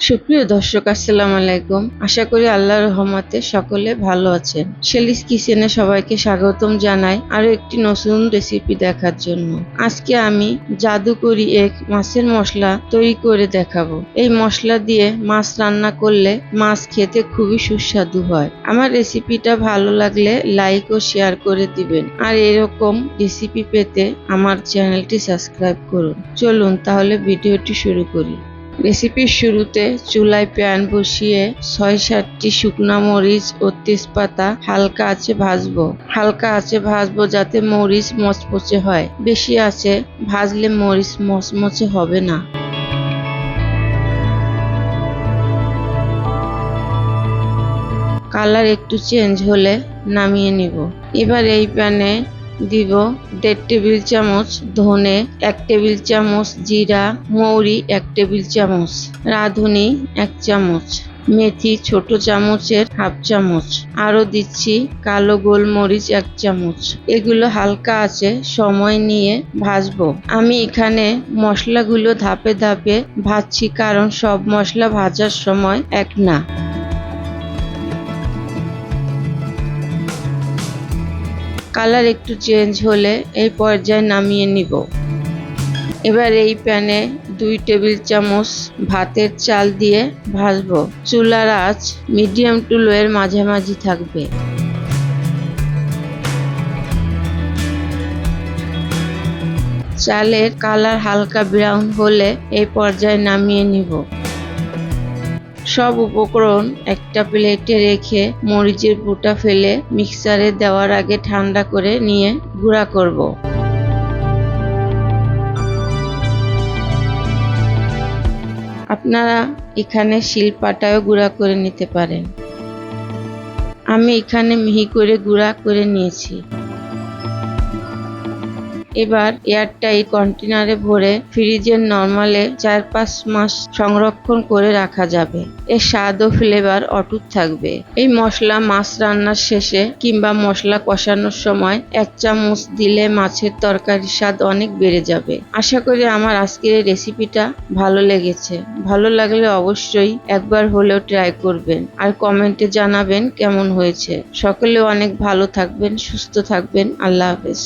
সুপ্রিয় দর্শক, আসসালামু আলাইকুম। আশা করি আল্লাহর রহমতে সকলে ভালো আছেন। শেলিস কিচেনে সবাইকে স্বাগতম জানাই আরও একটি নতুন রেসিপি দেখার জন্য। আজকে আমি জাদুকরি এক মাছের মশলা তৈরি করে দেখাবো। এই মশলা দিয়ে মাছ রান্না করলে মাছ খেতে খুবই সুস্বাদু হয়। আমার রেসিপিটা ভালো লাগলে লাইক ও শেয়ার করে দিবেন। আর এরকম রেসিপি পেতে আমার চ্যানেলটি সাবস্ক্রাইব করুন। চলুন তাহলে ভিডিওটি শুরু করি। রেসিপির শুরুতে চুলায় প্যান বসিয়ে ছয় সাতটি শুকনা মরিচ ও তেজপাতা হালকা আছে ভাজবো। হালকা আছে ভাজবো যাতে মরিচ মচমচে হয়। বেশি আছে ভাজলে মরিচ মচমচে হবে না। কালার একটু চেঞ্জ হলে নামিয়ে নিব। এবার এই প্যানে দিব দেড় টেবিল চামচ ধনে, এক টেবিল চামচ জিরা, মৌরি, এক টেবিল চামচ, রাঁধুনি, এক চামচ, মেথি ছোট চামচের হাফ চামচ, আরও দিচ্ছি কালো গোলমরিচ এক চামচ। এগুলো হালকা আছে, সময় নিয়ে ভাজবো। আমি এখানে মশলাগুলো ধাপে ধাপে ভাজছি, কারণ সব মশলা ভাজার সময় এক না। কালার একটু চেঞ্জ হলে এই পর্যায়ে নামিয়ে নিব। এবার এই প্যানে দুই টেবিল চামচ ভাতের চাল দিয়ে ভাজবো। চুলার আঁচ মিডিয়াম টু লোয়ের মাঝামাঝি থাকবে। চালের কালার হালকা ব্রাউন হলে এই পর্যায়ে নামিয়ে নিব। সব উপকরণ একটা প্লেটে রেখে মরিচের বুটা ফেলে মিক্সারে দেওয়ার আগে ঠান্ডা করে নিয়ে গুঁড়া করব। আপনারা এখানে শিলপাটায়ও গুঁড়া করে নিতে পারেন। আমি এখানে মিহি করে গুঁড়া করে নিয়েছি। এবার এয়ারটাইট কন্টেনারে ভরে ফ্রিজের নর্মালে চার পাঁচ মাস সংরক্ষণ করে রাখা যাবে। এর স্বাদ ও ফ্লেভার অটুট থাকবে। এই মশলা মাছ রান্নার শেষে কিংবা মশলা কষানোর সময় এক চামচ দিলে মাছের তরকারির স্বাদ অনেক বেড়ে যাবে। আশা করি আমার আজকের এই রেসিপিটা ভালো লেগেছে। ভালো লাগলে অবশ্যই একবার হলেও ট্রাই করবেন আর কমেন্টে জানাবেন কেমন হয়েছে। সকলে অনেক ভালো থাকবেন, সুস্থ থাকবেন। আল্লাহ হাফেজ।